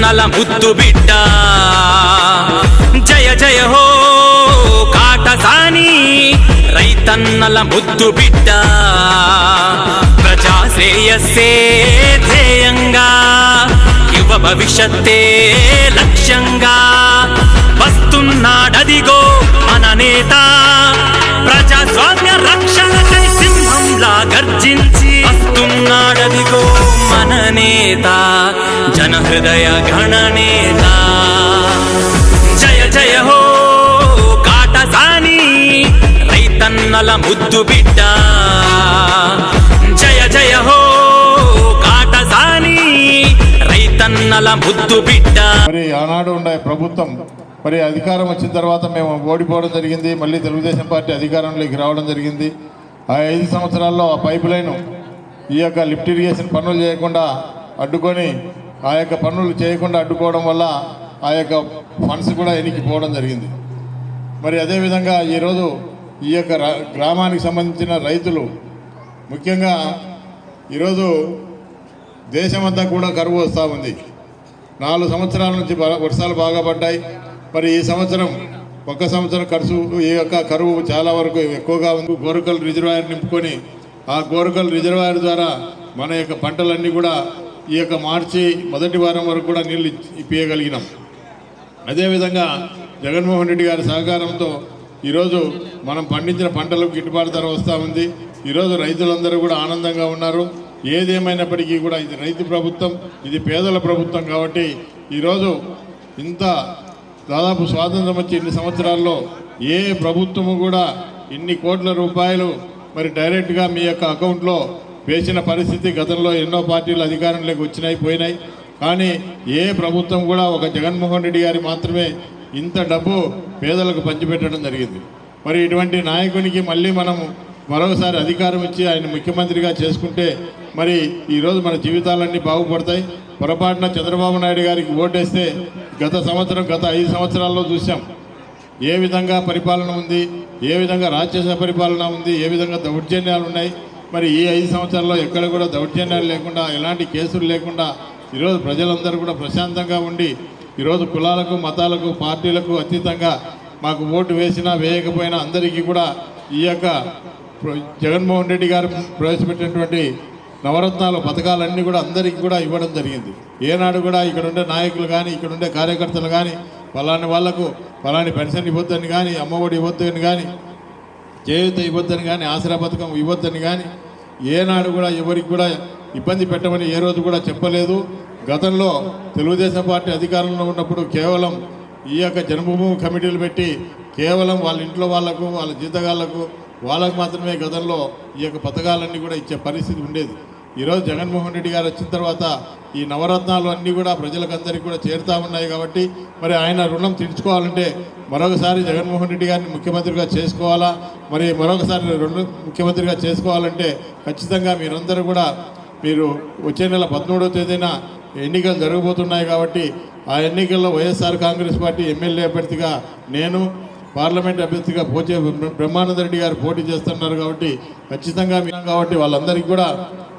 రైతన్నల ముద్దు బిడ్డ. జయ జయ హో కాటసాని రైతన్నల ముద్దు బిడ్డ. ప్రజా శ్రేయస్సే ధ్యేయంగా యువ భవిష్యత్తే లక్ష్యంగా వస్తున్నాడదిగో మన నేత. ప్రజాస్వామ్య రక్షణకై సింహంలా గర్జించి వస్తున్నాడదిగో మన నేత. హృదయ గణనేత జయ జయ హో కాటసాని రైతన్నల ముద్దు బిడ్డ జయ జయ హో కాటసాని రైతన్నల ముద్దు బిడ్డ మరి ఆనాడు ఉండే ప్రభుత్వం మరి అధికారం వచ్చిన తర్వాత మేము ఓడిపోవడం జరిగింది. మళ్ళీ తెలుగుదేశం పార్టీ అధికారంలోకి రావడం జరిగింది. ఆ ఐదు సంవత్సరాల్లో ఆ పైప్ లైన్ ఈ యొక్క లిఫ్ట్ ఇరిగేషన్ పనులు చేయకుండా అడ్డుకొని ఆ యొక్క పనులు చేయకుండా అడ్డుకోవడం వల్ల ఆ యొక్క ఫండ్స్ కూడా ఎనికిపోవడం జరిగింది. మరి అదేవిధంగా ఈరోజు ఈ యొక్క గ్రామానికి సంబంధించిన రైతులు ముఖ్యంగా ఈరోజు దేశమంతా కూడా కరువు వస్తూ ఉంది. నాలుగు సంవత్సరాల నుంచి వర్షాలు బాగా పడ్డాయి. మరి ఈ సంవత్సరం ఒక సంవత్సరం ఖర్చు ఈ యొక్క కరువు చాలా వరకు ఎక్కువగా ఉంది. గోరకల్ రిజర్వాయర్ నింపుకొని ఆ గోరకల్ రిజర్వాయర్ ద్వారా మన యొక్క పంటలన్నీ కూడా ఈ యొక్క మార్చి మొదటి వారం వరకు కూడా నీళ్ళు ఇచ్చి- ఇప్పియగలిగినాం. అదేవిధంగా జగన్మోహన్ రెడ్డి గారి సహకారంతో ఈరోజు మనం పండించిన పంటలకు గిట్టుబాటు ధర వస్తూ ఉంది. ఈరోజు రైతులందరూ కూడా ఆనందంగా ఉన్నారు. ఏదేమైనప్పటికీ కూడా ఇది రైతు ప్రభుత్వం ఇది పేదల ప్రభుత్వం కాబట్టి ఈరోజు ఇంత దాదాపు స్వాతంత్రం వచ్చి ఇన్ని సంవత్సరాల్లో ఏ ప్రభుత్వము కూడా ఇన్ని కోట్ల రూపాయలు మరి డైరెక్ట్గా మీ యొక్క అకౌంట్లో వేసిన పరిస్థితి గతంలో ఎన్నో పార్టీలు అధికారంలోకి వచ్చినాయి పోయినాయి. కానీ ఏ ప్రభుత్వం కూడా ఒక జగన్మోహన్ రెడ్డి గారి మాత్రమే ఇంత డబ్బు పేదలకు పంచిపెట్టడం జరిగింది. మరి ఇటువంటి నాయకునికి మళ్ళీ మనము మరొకసారి అధికారం ఇచ్చి ఆయన ముఖ్యమంత్రిగా చేసుకుంటే మరి ఈరోజు మన జీవితాలన్నీ బాగుపడతాయి. పొరపాటున చంద్రబాబు నాయుడు గారికి ఓటేస్తే గత సంవత్సరం గత ఐదు సంవత్సరాల్లో చూసాం ఏ విధంగా పరిపాలన ఉంది ఏ విధంగా రాజ్యసభ పరిపాలన ఉంది ఏ విధంగా దౌర్జన్యాలు ఉన్నాయి మరి ఈ ఐదు సంవత్సరాల్లో ఎక్కడ కూడా దౌర్జన్యాలు లేకుండా ఎలాంటి కేసులు లేకుండా ఈరోజు ప్రజలందరూ కూడా ప్రశాంతంగా ఉండి ఈరోజు కులాలకు మతాలకు పార్టీలకు అతీతంగా మాకు ఓటు వేసినా వేయకపోయినా అందరికీ కూడా ఈ యొక్క జగన్మోహన్ రెడ్డి గారు ప్రవేశపెట్టినటువంటి నవరత్నాలు పథకాలన్నీ కూడా అందరికీ కూడా ఇవ్వడం జరిగింది. ఏనాడు కూడా ఇక్కడ ఉండే నాయకులు కానీ ఇక్కడ ఉండే కార్యకర్తలు కానీ ఫలాని వాళ్ళకు ఫలాని పెన్షన్ ఇవ్వద్దని కానీ అమ్మఒడి ఇవ్వద్దని కానీ చేయూత ఇవ్వద్దని కానీ ఆసరా పథకం ఇవ్వద్దని కానీ ఏనాడు కూడా ఎవరికి కూడా ఇబ్బంది పెట్టమని ఏ రోజు కూడా చెప్పలేదు. గతంలో తెలుగుదేశం పార్టీ అధికారంలో ఉన్నప్పుడు కేవలం ఈ యొక్క జన్మభూమి కమిటీలు పెట్టి కేవలం వాళ్ళ ఇంట్లో వాళ్ళకు వాళ్ళ జీతగాళ్ళకు వాళ్ళకు మాత్రమే గతంలో ఈ యొక్క పథకాలన్నీ కూడా ఇచ్చే పరిస్థితి ఉండేది. ఈరోజు జగన్మోహన్ రెడ్డి గారు వచ్చిన తర్వాత ఈ నవరత్నాలు అన్నీ కూడా ప్రజలకందరికీ కూడా చేరుతూ ఉన్నాయి కాబట్టి మరి ఆయన రుణం తీర్చుకోవాలంటే మరొకసారి జగన్మోహన్ రెడ్డి గారిని ముఖ్యమంత్రిగా చేసుకోవాలా? మరి మరొకసారి రెండు ముఖ్యమంత్రిగా చేసుకోవాలంటే ఖచ్చితంగా మీరందరూ కూడా మీరు వచ్చే నెల పదమూడవ తేదీన ఎన్నికలు జరగబోతున్నాయి కాబట్టి ఆ ఎన్నికల్లో వైఎస్ఆర్ కాంగ్రెస్ పార్టీ ఎమ్మెల్యే అభ్యర్థిగా నేను పార్లమెంట్ అభ్యర్థిగా పోచే బ్రహ్మానంద రెడ్డి గారు పోటీ చేస్తున్నారు కాబట్టి ఖచ్చితంగా మీరు కాబట్టి వాళ్ళందరికీ కూడా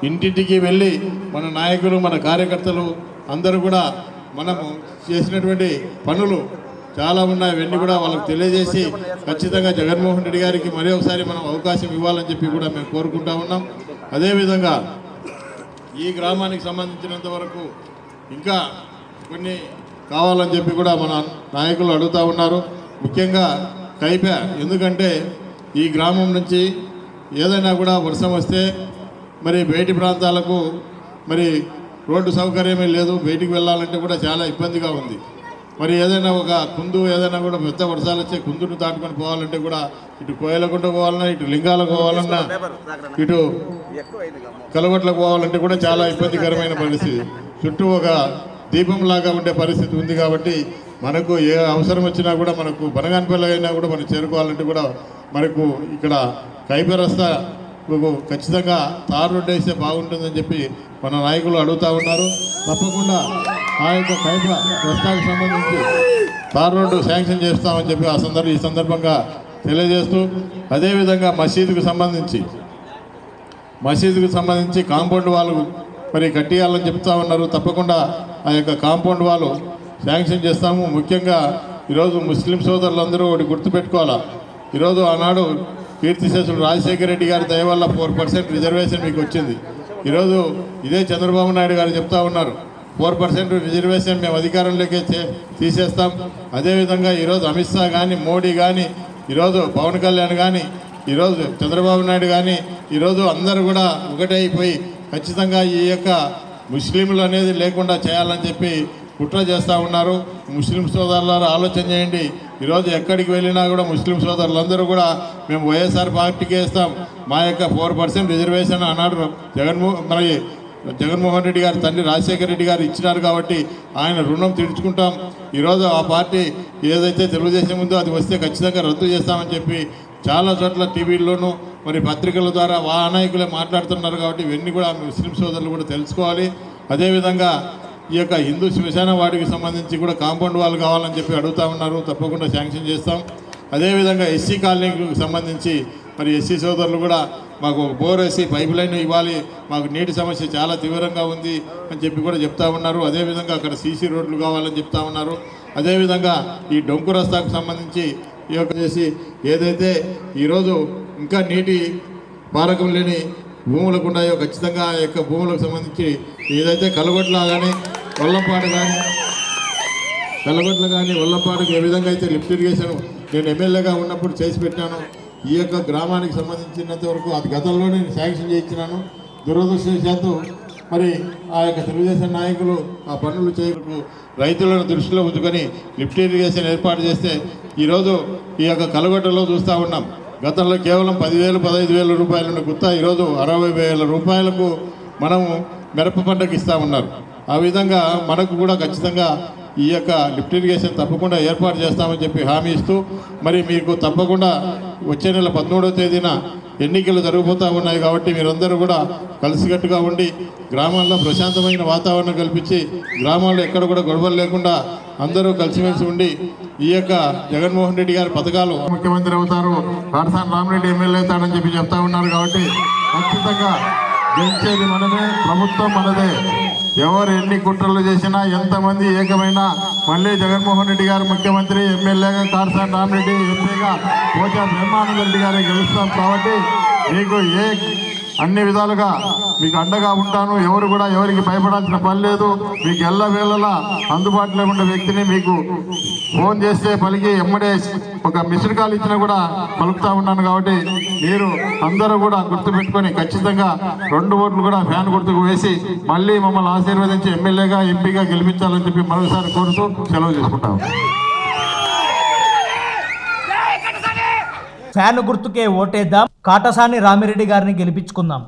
ఇంటింటికి వెళ్ళి మన నాయకులు మన కార్యకర్తలు అందరూ కూడా మనము చేసినటువంటి పనులు చాలా ఉన్నాయి. అవన్నీ కూడా వాళ్ళకి తెలియజేసి ఖచ్చితంగా జగన్మోహన్ రెడ్డి గారికి మరీ ఒకసారి మనం అవకాశం ఇవ్వాలని చెప్పి కూడా మేము కోరుకుంటా ఉన్నాం. అదేవిధంగా ఈ గ్రామానికి సంబంధించినంత వరకు ఇంకా కొన్ని కావాలని చెప్పి కూడా మన నాయకులు అడుగుతూ ఉన్నారు. ముఖ్యంగా కైప. ఎందుకంటే ఈ గ్రామం నుంచి ఏదైనా కూడా వర్షం వస్తే మరి బయటి ప్రాంతాలకు మరి రోడ్డు సౌకర్యమే లేదు బయటికి వెళ్ళాలంటే కూడా చాలా ఇబ్బందిగా ఉంది. మరి ఏదైనా ఒక కుందు ఏదైనా కూడా పెద్ద వర్షాలు వచ్చే కుందును దాటుకొని పోవాలంటే కూడా ఇటు కోయలకుంట పోవాలన్నా ఇటు లింగాలకు పోవాలన్నా ఇటు కలవట్లకు పోవాలంటే కూడా చాలా ఇబ్బందికరమైన పరిస్థితి. చుట్టూ ఒక దీపంలాగా ఉండే పరిస్థితి ఉంది కాబట్టి మనకు ఏ అవసరం వచ్చినా కూడా మనకు బనగానపల్లి అయినా కూడా మనం చేరుకోవాలంటే కూడా మనకు ఇక్కడ కైపరస్తా ఖచ్చితంగా తారు రోడ్డు వేస్తే బాగుంటుందని చెప్పి మన నాయకులు అడుగుతా ఉన్నారు. తప్పకుండా ఆ యొక్క కైప రస్తాకు సంబంధించి తార్ రోడ్డు శాంక్షన్ చేస్తామని చెప్పి ఆ సందర్భ ఈ సందర్భంగా తెలియజేస్తూ అదేవిధంగా మసీదుకు సంబంధించి మసీదుకు సంబంధించి కాంపౌండ్ వాళ్ళు మరి కట్టియాలని చెప్తా ఉన్నారు. తప్పకుండా ఆ యొక్క కాంపౌండ్ వాళ్ళు శాంక్షన్ చేస్తాము. ముఖ్యంగా ఈరోజు ముస్లిం సోదరులందరూ ఒకటి గుర్తుపెట్టుకోవాలా? ఈరోజు ఆనాడు కీర్తిశేషుడు రాజశేఖర రెడ్డి గారి దయ వల్ల ఫోర్ పర్సెంట్ రిజర్వేషన్ మీకు వచ్చింది. ఈరోజు ఇదే చంద్రబాబు నాయుడు గారు చెప్తా ఉన్నారు. ఫోర్ పర్సెంట్ రిజర్వేషన్ మేము అధికారంలోకి తీసేస్తాం. అదేవిధంగా ఈరోజు అమిత్ షా కానీ మోడీ కానీ ఈరోజు పవన్ కళ్యాణ్ కానీ ఈరోజు చంద్రబాబు నాయుడు కానీ ఈరోజు అందరూ కూడా ఒకటే అయిపోయి ఖచ్చితంగా ఈ యొక్క ముస్లింలు అనేది లేకుండా చేయాలని చెప్పి కుట్ర చేస్తూ ఉన్నారు. ముస్లిం సోదరులారు ఆలోచన చేయండి. ఈరోజు ఎక్కడికి వెళ్ళినా కూడా ముస్లిం సోదరులందరూ కూడా మేము వైఎస్ఆర్ పార్టీకి వేస్తాం మా యొక్క ఫోర్ పర్సెంట్ రిజర్వేషన్ అన్నాడు జగన్మోహన్ మరి జగన్మోహన్ రెడ్డి గారు తండ్రి రాజశేఖర రెడ్డి గారు ఇచ్చినారు కాబట్టి ఆయన రుణం తీర్చుకుంటాం. ఈరోజు ఆ పార్టీ ఏదైతే తెలుగుదేశం ఉందో అది వస్తే ఖచ్చితంగా రద్దు చేస్తామని చెప్పి చాలా చోట్ల టీవీల్లోనూ మరి పత్రికల ద్వారా వా నాయకులే మాట్లాడుతున్నారు కాబట్టి ఇవన్నీ కూడా ముస్లిం సోదరులు కూడా తెలుసుకోవాలి. అదేవిధంగా ఈ యొక్క హిందూ శ్మశాన వాటికి సంబంధించి కూడా కాంపౌండ్ వాళ్ళు కావాలని చెప్పి అడుగుతా ఉన్నారు. తప్పకుండా శాంక్షన్ చేస్తాం. అదేవిధంగా ఎస్సీ కాలనీకి సంబంధించి మరి ఎస్సీ సోదరులు కూడా మాకు ఒక బోర్ వేసి పైప్ లైన్ ఇవ్వాలి. మాకు నీటి సమస్య చాలా తీవ్రంగా ఉంది అని చెప్పి కూడా చెప్తా ఉన్నారు. అదేవిధంగా అక్కడ సీసీ రోడ్లు కావాలని చెప్తా ఉన్నారు. అదేవిధంగా ఈ డొంకు రస్తాకు సంబంధించి ఈ యొక్క చేసి ఏదైతే ఈరోజు ఇంకా నీటి పారకం లేని భూములకు ఉన్నాయో ఖచ్చితంగా ఆ యొక్క భూములకు సంబంధించి ఏదైతే కలగొట్ల కానీ కొల్లంపాడు కానీ కలగొట్లు కానీ ఒల్లపాడుకు ఏ విధంగా అయితే లిఫ్ట్ ఇరిగేషన్ నేను ఎమ్మెల్యేగా ఉన్నప్పుడు చేసి పెట్టాను ఈ యొక్క గ్రామానికి సంబంధించినంత వరకు అది గతంలోనే నేను శాంక్షన్ చేయించినాను. దురదృష్టవశాత్తు మరి ఆ యొక్క తెలుగుదేశం నాయకులు ఆ పనులు చేయకు రైతులను దృష్టిలో ఉంచుకొని లిఫ్ట్ ఇరిగేషన్ ఏర్పాటు చేస్తే ఈరోజు ఈ యొక్క కలగొట్టలో చూస్తూ ఉన్నాం. గతంలో కేవలం పదివేలు పదహైదు వేల రూపాయల గుత్తా ఈరోజు అరవై వేల రూపాయలకు మనము మిరప పంటకు ఇస్తామన్నారు. ఆ విధంగా మనకు కూడా ఖచ్చితంగా ఈ యొక్క లిఫ్ట్ ఇరిగేషన్ తప్పకుండా ఏర్పాటు చేస్తామని చెప్పి హామీ ఇస్తూ మరి మీకు తప్పకుండా వచ్చే నెల పదమూడవ తేదీన ఎన్నికలు జరగబోతూ ఉన్నాయి కాబట్టి మీరందరూ కూడా కలిసికట్టుగా ఉండి గ్రామాల్లో ప్రశాంతమైన వాతావరణం కల్పించి గ్రామాల్లో ఎక్కడ కూడా గొడవలు లేకుండా అందరూ కలిసిమెలిసి ఉండి ఈ యొక్క జగన్మోహన్ రెడ్డి గారి పథకాలు ముఖ్యమంత్రి అవుతారు. కాటసాని రామరెడ్డి ఎమ్మెల్యే అవుతాడని చెప్పి చెప్తా ఉన్నారు కాబట్టి ఖచ్చితంగా గెలిచేది మనమే ప్రభుత్వం మనదే. ఎవరు ఎన్ని కుట్రలు చేసినా ఎంతమంది ఏకమైనా మళ్ళీ జగన్మోహన్ రెడ్డి గారు ముఖ్యమంత్రి ఎమ్మెల్యేగా కారసాని రామరెడ్డి ఎంపీగా పోచా బ్రహ్మానంద రెడ్డి గారే గెలుస్తాం కాబట్టి మీకు ఏ అన్ని విధాలుగా మీకు అండగా ఉంటాను. ఎవరు కూడా ఎవరికి భయపడాల్సిన పని లేదు. మీకు ఎల్ల వేళలా అందుబాటులో ఉండే వ్యక్తిని మీకు ఫోన్ చేస్తే పలికి ఎమ్మడే ఒక మిస్డ్ కాల్ ఇచ్చినా కూడా పలుకుతా ఉన్నాను కాబట్టి మీరు అందరూ కూడా గుర్తుపెట్టుకొని ఖచ్చితంగా రెండు ఓట్లు కూడా ఫ్యాన్ గుర్తుకు వేసి మళ్ళీ మమ్మల్ని ఆశీర్వదించి ఎమ్మెల్యేగా ఎంపీగా గెలిపించాలని చెప్పి మరోసారి కోరుతూ సెలవు తీసుకుంటాం ఫ్యాన్ గుర్తుకే ఓటేద్దాం కాటసాని రామిరెడ్డి గారిని గెలిపించుకుందాం.